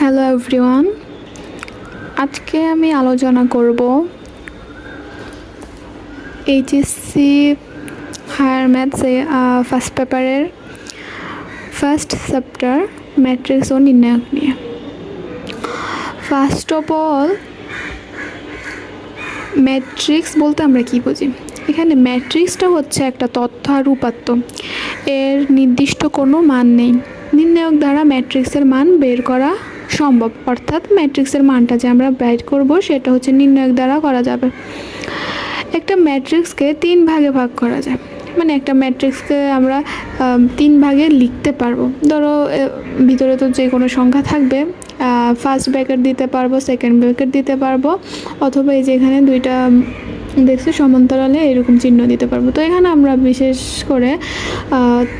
Hello everyone আজকে আমি আলোচনা করব এইচএসসি হায়ার ম্যাথসে ফার্স্ট পেপারের ফার্স্ট চ্যাপ্টার ম্যাট্রিক্স ও নির্ণায়ক নিয়ে। ফার্স্ট অফ অল ম্যাট্রিক্স বলতে আমরা কি বুঝি? এখানে ম্যাট্রিক্সটা হচ্ছে একটা তথ্য আর উপাত্ত। এর নির্দিষ্ট কোনো মান নেই। নির্ণায়ক দ্বারা ম্যাট্রিক্সের মান বের করা সম্ভব। অর্থাৎ ম্যাট্রিক্সের মানটা যে আমরা বের করব, সেটা হচ্ছে নির্ণায়ক দ্বারা করা যাবে। একটা ম্যাট্রিক্সকে তিন ভাগে ভাগ করা যায়। মানে একটা ম্যাট্রিক্সকে আমরা তিন ভাগে লিখতে পারব। ধরো ভিতরে তো যে কোনো সংখ্যা থাকবে ফার্স্ট ব্র্যাকেট দিতে পারব সেকেন্ড ব্র্যাকেট দিতে পারব, অথবা এই যে এখানে দুইটা দেখছি সমান্তরালে এরকম চিহ্ন দিতে পারব। তো এখানে আমরা বিশেষ করে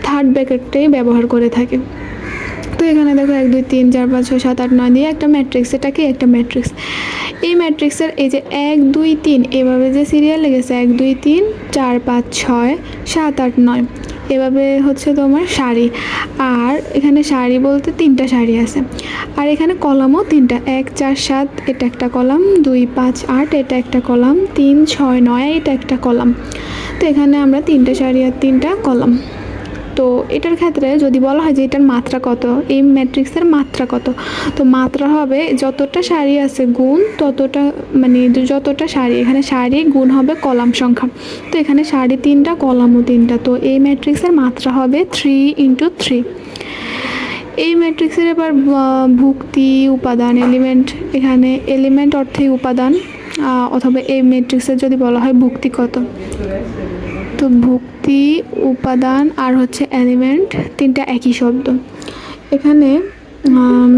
থার্ড ব্র্যাকেটটাই ব্যবহার করে থাকি। তো এখানে দেখো এক, দুই, তিন, চার, পাঁচ, ছয়, সাত, আট, নয়, দিয়ে একটা ম্যাট্রিক্স, এটা কি? একটা ম্যাট্রিক্স। এই ম্যাট্রিক্সের এই যে এক, দুই, তিন, এভাবে যে সিরিয়াল লেগেছে, এক, দুই, তিন, চার, পাঁচ, ছয়, সাত, আট, নয়, এভাবে হচ্ছে তোমার শাড়ি আর এখানে শাড়ি বলতে তিনটা শাড়ি আছে। আর এখানে কলামও তিনটা। এক, চার, সাত, এটা একটা কলাম। দুই, পাঁচ, আট, এটা একটা কলাম। তিন, ছয়, নয়, এটা একটা কলাম। তো এখানে আমরা তিনটা শাড়ি আর তিনটা কলাম। তো এটার ক্ষেত্রে যদি বলা হয় যে এটার মাত্রা কত, এই ম্যাট্রিক্সের মাত্রা কত, তো মাত্রা হবে যতটা সারি আছে গুণ ততটা মানে যতটা সারি, এখানে সারি গুণ হবে কলাম সংখ্যা। তো এখানে সারি তিনটা, কলামও তিনটা, তো এই ম্যাট্রিক্সের মাত্রা হবে থ্রি ইন্টু থ্রি এই ম্যাট্রিক্সের এবার ভুক্তি, উপাদান এলিমেন্ট এখানে এলিমেন্ট অর্থে উপাদান অথবা এই ম্যাট্রিক্সের যদি বলা হয় ভুক্তি কত? তো ভুক্তি, উপাদান আর হচ্ছে এলিমেন্ট তিনটা একই শব্দ। এখানে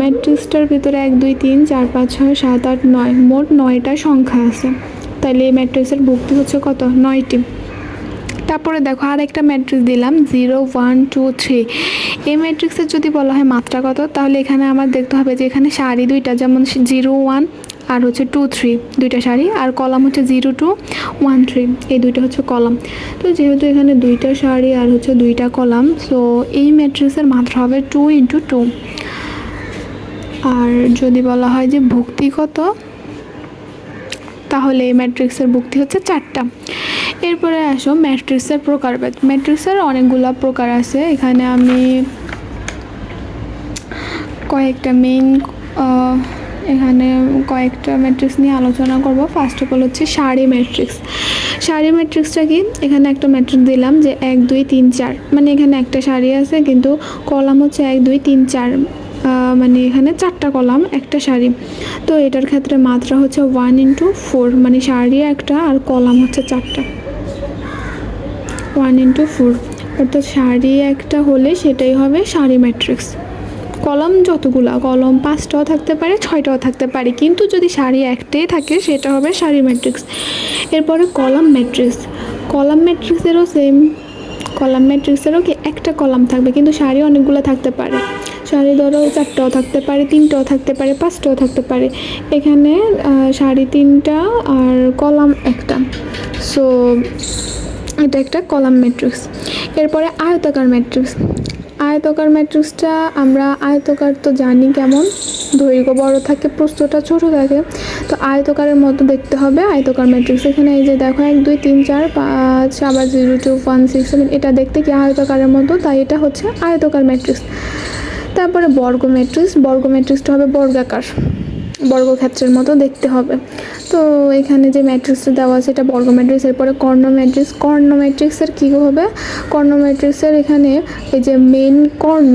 ম্যাট্রিক্সটার ভিতরে এক, দুই, তিন, চার, পাঁচ, ছয়, সাত, আট, নয়, মোট নয়টা সংখ্যা আছে। তাহলে এই ম্যাট্রিক্সের ভুক্তি হচ্ছে কত? নয়টি। তারপরে দেখো আর একটা ম্যাট্রিক্স দিলাম, জিরো, ওয়ান, টু, থ্রি। এই ম্যাট্রিক্সের যদি বলা হয় মাত্রা কত, তাহলে এখানে আমার দেখতে হবে যে এখানে সারি দুইটা, যেমন জিরো, ওয়ান আর হচ্ছে টু থ্রি দুইটা শাড়ি, আর কলাম হচ্ছে জিরো টু ওয়ান থ্রি এই দুইটা হচ্ছে কলাম। তো যেহেতু এখানে দুইটা শাড়ি আর হচ্ছে দুইটা কলাম সো এই ম্যাট্রিক্সের মাত্রা হবে টু ইন্টু টু আর যদি বলা হয় যে ভক্তিগত তাহলে এই ম্যাট্রিক্সের ভক্তি হচ্ছে চারটা। এরপরে আসো ম্যাট্রিক্সের প্রকারভেদ। ম্যাট্রিক্সের অনেকগুলো প্রকার আছে। এখানে আমি কয়েকটা মেইন এখানে কয়েকটা ম্যাট্রিক্স নিয়ে আলোচনা করব। ফার্স্ট অফ অল হচ্ছে সারি ম্যাট্রিক্স সারি ম্যাট্রিক্সটা কি? এখানে একটা ম্যাট্রিক্স দিলাম যে এক, দুই, তিন, চার। মানে এখানে একটা সারি আছে, কিন্তু কলাম হচ্ছে এক, দুই, তিন, চার। মানে এখানে চারটা কলাম, একটা সারি। তো এটার ক্ষেত্রে মাত্রা হচ্ছে ওয়ান ইন্টু ফোর মানে সারি একটা আর কলাম হচ্ছে চারটা। ওয়ান ইন্টু ফোর অর্থাৎ সারি একটা হলে সেটাই হবে সারি ম্যাট্রিক্স কলম যতগুলা, কলম পাঁচটাও থাকতে পারে, ছয়টাও থাকতে পারে। কিন্তু যদি সারি একটাই থাকে, সেটা হবে সারি ম্যাট্রিক্স। এরপরে কলাম ম্যাট্রিক্স। কলাম ম্যাট্রিক্সেরও সেম কলাম ম্যাট্রিক্সেরও কি একটা কলাম থাকবে, কিন্তু সারি অনেকগুলো থাকতে পারে। শাড়ি ধরো চারটাও থাকতে পারে, তিনটাও থাকতে পারে, পাঁচটাও থাকতে পারে। এখানে শাড়ি তিনটা আর কলাম একটা। সো এটা একটা কলাম ম্যাট্রিক্স। এরপরে আয়তাকার ম্যাট্রিক্স। আয়তকার ম্যাট্রিক্সটা আমরা আয়তকার তো জানি কেমন। দৈর্ঘ্য বড় থাকে, প্রস্থটা ছোট থাকে। তো আয়তকারের মতো দেখতে হবে আয়তকার ম্যাট্রিক্স। এখানে এই যে দেখো, এক, দুই, তিন, চার, পাঁচ, আবার zero two one six seven এটা দেখতে কি আয়তকারের মতো? তাই এটা হচ্ছে আয়তকার ম্যাট্রিক্স। তারপরে বর্গ ম্যাট্রিক্স। বর্গ ম্যাট্রিক্সটা হবে বর্গাকার। বর্গক্ষেত্রের মতো দেখতে হবে। তো এখানে যে ম্যাট্রিক্সটা দেওয়া আছে, এটা বর্গ ম্যাট্রিক্স এরপরে কর্ণ ম্যাট্রিক্স কর্ণ ম্যাট্রিক্সের কী হবে? কর্ণ ম্যাট্রিক্সের এখানে এই যে মেন কর্ণ,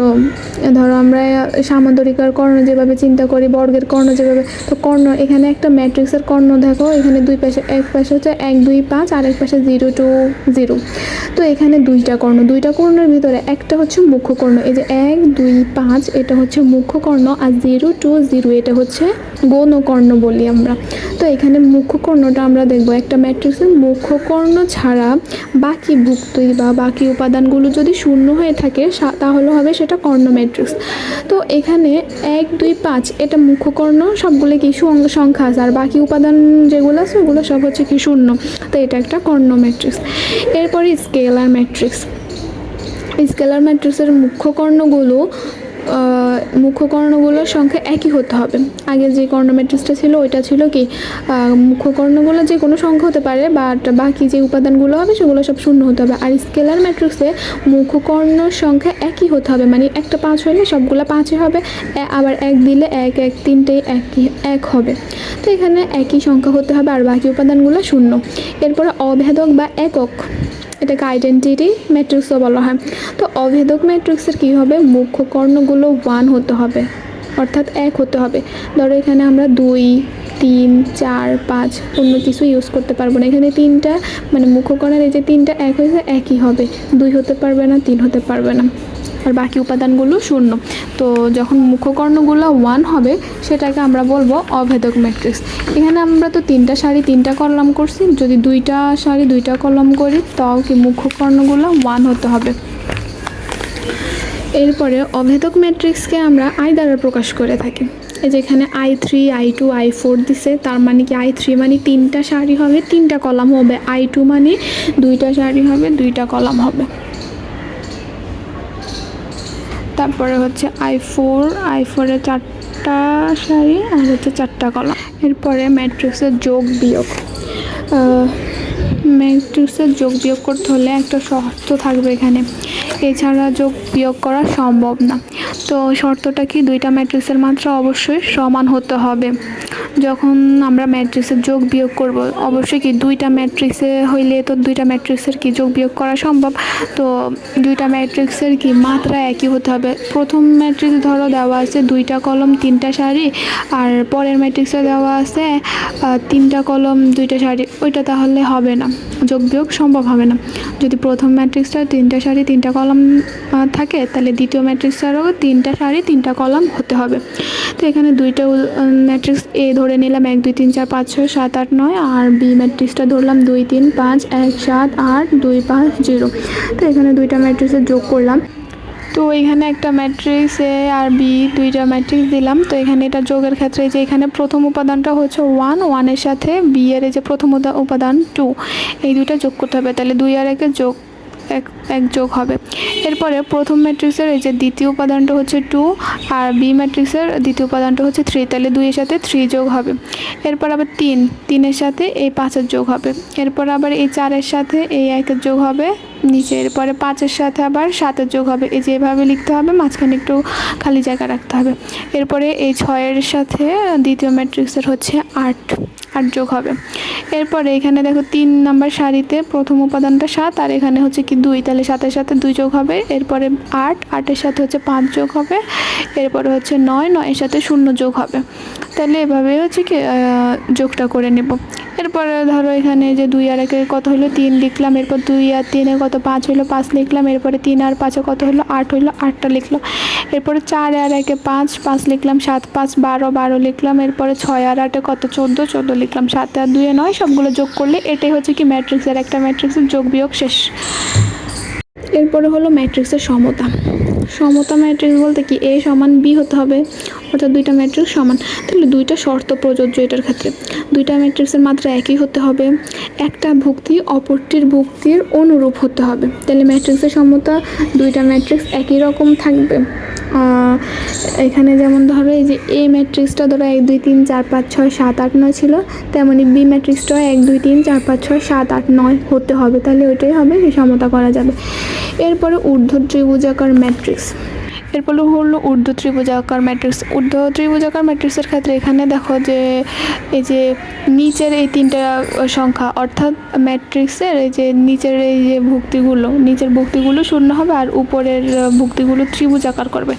ধরো আমরা সামান্তরিকার কর্ণ যেভাবে চিন্তা করি, বর্গের কর্ণ যেভাবে, তো কর্ণ, এখানে একটা ম্যাট্রিক্সের কর্ণ দেখো, এখানে দুই পাশে, এক পাশে হচ্ছে এক, দুই, পাঁচ, আর এক পাশে জিরো টু জিরো। তো এখানে দুইটা কর্ণ, দুইটা কর্ণের ভিতরে একটা হচ্ছে মুখ্য কর্ণ, এই যে এক, দুই, পাঁচ, এটা হচ্ছে মুখ্য কর্ণ, আর জিরো টু জিরো, এটা হচ্ছে গৌণ কর্ণ বলি আমরা। তো এখানে মুখ্য কর্ণটা আমরা দেখব। একটা ম্যাট্রিক্সের মুখ্য কর্ণ ছাড়া বাকি ভুক্তি বা বাকি উপাদানগুলো যদি শূন্য হয়ে থাকে তাহলে হবে সেটা কর্ণ ম্যাট্রিক্স তো এখানে এক, দুই, পাঁচ, এটা মুখ্য কর্ণ সবগুলো কি সংখ্যা আছে? আর বাকি উপাদান যেগুলো আছে, ওগুলো সব হচ্ছে কি শূন্য। তো এটা একটা কর্ণ ম্যাট্রিক্স এরপরে স্কেলার ম্যাট্রিক্স স্কেলার ম্যাট্রিক্সের মুখ্য কর্ণগুলো মুখ্য কর্ণগুলোর সংখ্যা একই হতে হবে। আগে যে কর্ণ ম্যাট্রিক্সটা ছিল, ওইটা ছিল কি মুখ্য কর্ণগুলো যে কোনো সংখ্যা হতে পারে, বাট বাকি যে উপাদানগুলো হবে, সেগুলো সব শূন্য হতে হবে। আর স্কেলার ম্যাট্রিক্সে মুখ্য কর্ণর সংখ্যা একই হতে হবে মানে একটা পাঁচ হলে সবগুলো পাঁচই হবে আবার এক দিলে এক এক তিনটেই একই, এক হবে। তো এখানে একই সংখ্যা হতে হবে, আর বাকি উপাদানগুলো শূন্য। এরপরে অভেদক বা একক। এটাকে আইডেন্টিটি ম্যাট্রিক্সও বলা হয়। তো অভেদক ম্যাট্রিক্সের কী হবে? মুখ্য কর্ণগুলো ওয়ান হতে হবে, অর্থাৎ এক হতে হবে। ধরো এখানে আমরা দুই, তিন, চার, পাঁচ অন্য কিছু ইউজ করতে পারব না। এখানে তিনটা মানে মুখ্য কর্ণের এই যে তিনটা এক হয়েছে, একই হবে। দুই হতে পারবে না, তিন হতে পারবে না। আর বাকি উপাদানগুলো শূন্য। তো যখন মুখ্যকর্ণগুলো ওয়ান হবে, সেটাকে আমরা বলব অভেদক ম্যাট্রিক্স এখানে আমরা তো তিনটা শাড়ি তিনটা কলম করছি। যদি দুইটা শাড়ি দুইটা কলম করি, তাও কি মুখ্যকর্ণগুলো ওয়ান হতে হবে? এরপরে অভেদক ম্যাট্রিক্সকে আমরা আই দ্বারা প্রকাশ করে থাকি। এই যে এখানে I three I two I four দিছে, তার মানে কি আই থ্রি মানে তিনটা শাড়ি হবে, তিনটা কলাম হবে। আই টু মানে দুইটা শাড়ি হবে, দুইটা কলাম হবে। তারপরে হচ্ছে আই ফোর, আই ফোরে চারটা শাড়ি আর হচ্ছে চারটা কলা এরপরে ম্যাট্রিক্সের যোগ বিয়োগ। ম্যাট্রিক্সের যোগ বিয়োগ করতে হলে একটা শর্ত থাকবে এখানে। এছাড়া যোগ বিয়োগ করা সম্ভব না। তো শর্তটা কি? দুইটা ম্যাট্রিক্সের মাত্রা অবশ্যই সমান হতে হবে। যখন আমরা ম্যাট্রিক্সের যোগ বিয়োগ করব, অবশ্যই কি দুইটা ম্যাট্রিক্সে হইলে তো দুইটা ম্যাট্রিক্সের কি যোগ বিয়োগ করা সম্ভব? তো দুইটা ম্যাট্রিক্সের কি মাত্রা একই হতে হবে? প্রথম ম্যাট্রিক্স ধরো দেওয়া আছে দুইটা কলম, তিনটা শাড়ি আর পরের ম্যাট্রিক্সে দেওয়া আছে তিনটা কলম, দুইটা শাড়ি ওইটা তাহলে হবে না। যোগ বিয়োগ সম্ভব হবে না। যদি প্রথম ম্যাট্রিক্সটা তিনটা সারি তিনটা কলম থাকে, তাহলে দ্বিতীয় ম্যাট্রিক্সটারও তিনটা সারি তিনটা কলম হতে হবে। তো এখানে দুইটা ম্যাট্রিক্স এ ধরে নিলাম, এক, দুই, তিন, চার, পাঁচ, ছয়, সাত, আট, নয়, আর বি ম্যাট্রিক্সটা ধরলাম, দুই, তিন, পাঁচ, এক, সাত, আট, দুই, পাঁচ, জিরো। তো এখানে দুইটা ম্যাট্রিক্সের যোগ করলাম। তো এখানে একটা ম্যাট্রিক্স এ আর বি দুইটা ম্যাট্রিক্স দিলাম। তো এখানে এটা যোগের ক্ষেত্রে যে এখানে প্রথম উপাদানটা হচ্ছে ওয়ান ওয়ানের সাথে বি এর যে প্রথম উপাদান টু এই দুইটা যোগ করতে হবে। তাহলে দুই আর একে যোগ এক এক যোগ হবে। এরপরে প্রথম ম্যাট্রিক্সের এই যে দ্বিতীয় উপাদানটা হচ্ছে টু আর বি ম্যাট্রিক্সের দ্বিতীয় উপাদানটা হচ্ছে থ্রি তাহলে দুইয়ের সাথে থ্রি যোগ হবে। এরপর আবার তিন, তিনের সাথে এই পাঁচের যোগ হবে। এরপর আবার এই চারের সাথে এই একের যোগ হবে, নিচে এরপরে পাঁচের সাথে আবার সাতের যোগ হবে। এই যে এভাবে লিখতে হবে, মাঝখানে একটু খালি জায়গা রাখতে হবে। এরপরে এই ছয়ের সাথে দ্বিতীয় ম্যাট্রিক্সের হচ্ছে আট। আট যোগ হবে। এরপরে এখানে দেখো তিন নাম্বার শাড়িতে প্রথম উপাদানটা সাত, আর এখানে হচ্ছে কি দুই, তাহলে সাতের সাথে দুই যোগ হবে। এরপরে আট, আটের সাথে হচ্ছে পাঁচ যোগ হবে। এরপরে হচ্ছে নয়, নয়ের সাথে শূন্য যোগ হবে। তাহলে এভাবে হচ্ছে কি যোগটা করে নেব। এরপরে ধরো এখানে যে দুই আর একে কত হলো তিন লিখলাম, এরপর দুই আর তিনে কত পাঁচ হলো পাঁচ লিখলাম, এরপরে তিন আর পাঁচে কত হলো আট হলো আটটা লিখলাম এরপরে চার আর একে পাঁচ পাঁচ লিখলাম সাত, পাঁচ বারো বারো লিখলাম, এরপরে ছয় আর আটে কত চোদ্দ চোদ্দ লিখলাম। সাত আর দুয়ে নয়, সবগুলো যোগ করলে এটাই হচ্ছে কি ম্যাট্রিক্সের একটা ম্যাট্রিক্সের যোগ বিয়োগ শেষ। এরপরে হলো ম্যাট্রিক্সের সমতা। সমতা ম্যাট্রিক্স বলতে কি? এ সমান বি হতে হবে, অর্থাৎ দুইটা ম্যাট্রিক্স সমান। তাহলে দুইটা শর্ত প্রযোজ্য এটার ক্ষেত্রে। দুইটা ম্যাট্রিক্সের মাত্রা একই হতে হবে, একটা ভুক্তি অপরটির ভুক্তির অনুরূপ হতে হবে। তাহলে ম্যাট্রিক্সের সমতা, দুইটা ম্যাট্রিক্স একই রকম থাকবে। এখানে যেমন ধরো এই যে এ ম্যাট্রিক্সটা ধরো এক, দুই, তিন, চার, পাঁচ, ছয়, সাত, আট, নয় ছিল, তেমনি বি ম্যাট্রিক্সটাও এক, দুই, তিন, চার, পাঁচ, ছয়, সাত, আট, নয় হতে হবে। তাহলে ওইটাই হবে সমতা করা যাবে। এরপরে ঊর্ধ্ব ত্রিভুজাকার ম্যাট্রিক্স। এরপরে হলো ঊর্ধ্ব ত্রিভুজাকার ম্যাট্রিক্স। ঊর্ধ্ব ত্রিভুজাকার ম্যাট্রিক্সের ক্ষেত্রে এখানে দেখো যে, এই যে নিচের এই তিনটা সংখ্যা, অর্থাৎ ম্যাট্রিক্সের এই যে নিচের এই যে ভুক্তিগুলো, নিচের ভুক্তিগুলো শূন্য হবে আর উপরের ভুক্তিগুলো ত্রিভুজ আকার করবে।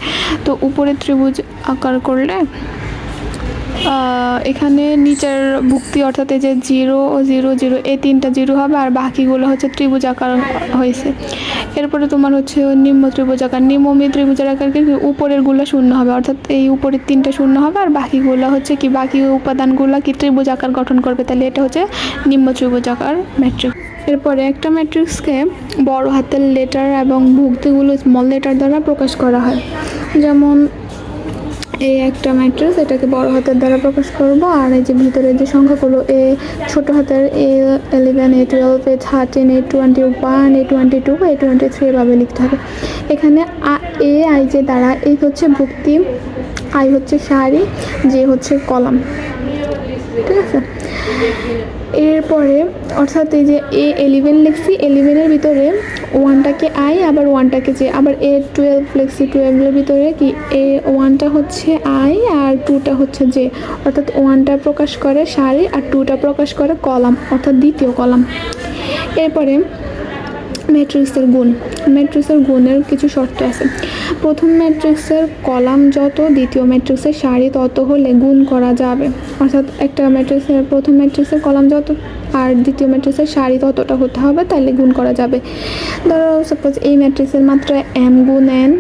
তো উপরে ত্রিভুজ আকার করলে এখানে নিচের ভুক্তি অর্থাৎ এই যে জিরো ও জিরো জিরো, এই তিনটা জিরো হবে আর বাকিগুলো হচ্ছে ত্রিভুজ আকার হয়েছে। এরপরে তোমার হচ্ছে নিম্ন ত্রিভুজ আকার নিম্ন ত্রিভুজার আকার কি? উপরেরগুলো শূন্য হবে, অর্থাৎ এই উপরের তিনটা শূন্য হবে আর বাকিগুলো হচ্ছে কি? বাকি উপাদানগুলো কি ত্রিভুজ আকার গঠন করবে? তাহলে এটা হচ্ছে নিম্ন ত্রিভুজ আকার ম্যাট্রিক্স এরপরে একটা ম্যাট্রিক্সকে বড় হাতের লেটার এবং ভুক্তিগুলো স্মল লেটার দ্বারা প্রকাশ করা হয়। যেমন এই একটা ম্যাট্রিক্স এটাকে বড় হাতের দ্বারা প্রকাশ করব। আর এই যে ভিতরে যে সংখ্যাগুলো, এ ছোট হাতের, a eleven a twelve a thirteen a twenty one a twenty two a twenty three এভাবে লিখতে হবে। এখানে এ, আই, যে দ্বারা, এই হচ্ছে ভুক্তি, আই হচ্ছে শাড়ি যে হচ্ছে কলাম। ঠিক আছে? এরপরে, অর্থাৎ এই যে এ এলিভেন লিখছি এলিভেনের ভিতরে ওয়ানটাকে আই আবার ওয়ানটাকে যে আবার এ টুয়েলভ লিখছি টুয়েলভের ভিতরে কি এ ওয়ানটা হচ্ছে আই আর টুটা হচ্ছে যে অর্থাৎ ওয়ানটা প্রকাশ করে সারি আর টুটা প্রকাশ করে কলাম, অর্থাৎ দ্বিতীয় কলাম। এরপরে ম্যাট্রিক্সের গুণ। ম্যাট্রিক্সের গুণের কিছু শর্ত আছে। প্রথম ম্যাট্রিক্সের কলাম যত, দ্বিতীয় ম্যাট্রিক্সের সারি তত হলে গুণ করা যাবে। অর্থাৎ একটা ম্যাট্রিক্সের, প্রথম ম্যাট্রিক্সের কলাম যত আর দ্বিতীয় ম্যাট্রিক্সের সারি ততটা হতে হবে তাহলে গুণ করা যাবে। ধরো সাপোজ এই ম্যাট্রিক্সের মাত্রা এম গুণ এন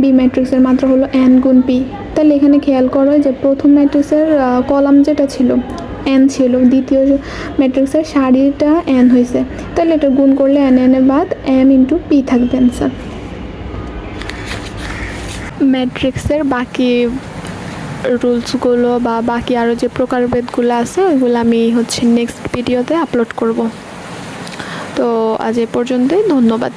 বি ম্যাট্রিক্সের মাত্রা হলো এন গুণ পি তাহলে এখানে খেয়াল করো যে প্রথম ম্যাট্রিক্সের কলাম যেটা ছিল এন ছিল। দ্বিতীয় ম্যাট্রিক্সের সারিটা এন হয়েছে। তাহলে এটা গুণ করলে এন এন এর বাদ এম ইন্টু পি থাকবে অ্যান্সার ম্যাট্রিক্সের বাকি রুলসগুলো বা বাকি আরও যে প্রকারভেদগুলো আছে, ওইগুলো আমি হচ্ছে নেক্সট ভিডিওতে আপলোড করব। তো আজ এ পর্যন্তই, ধন্যবাদ।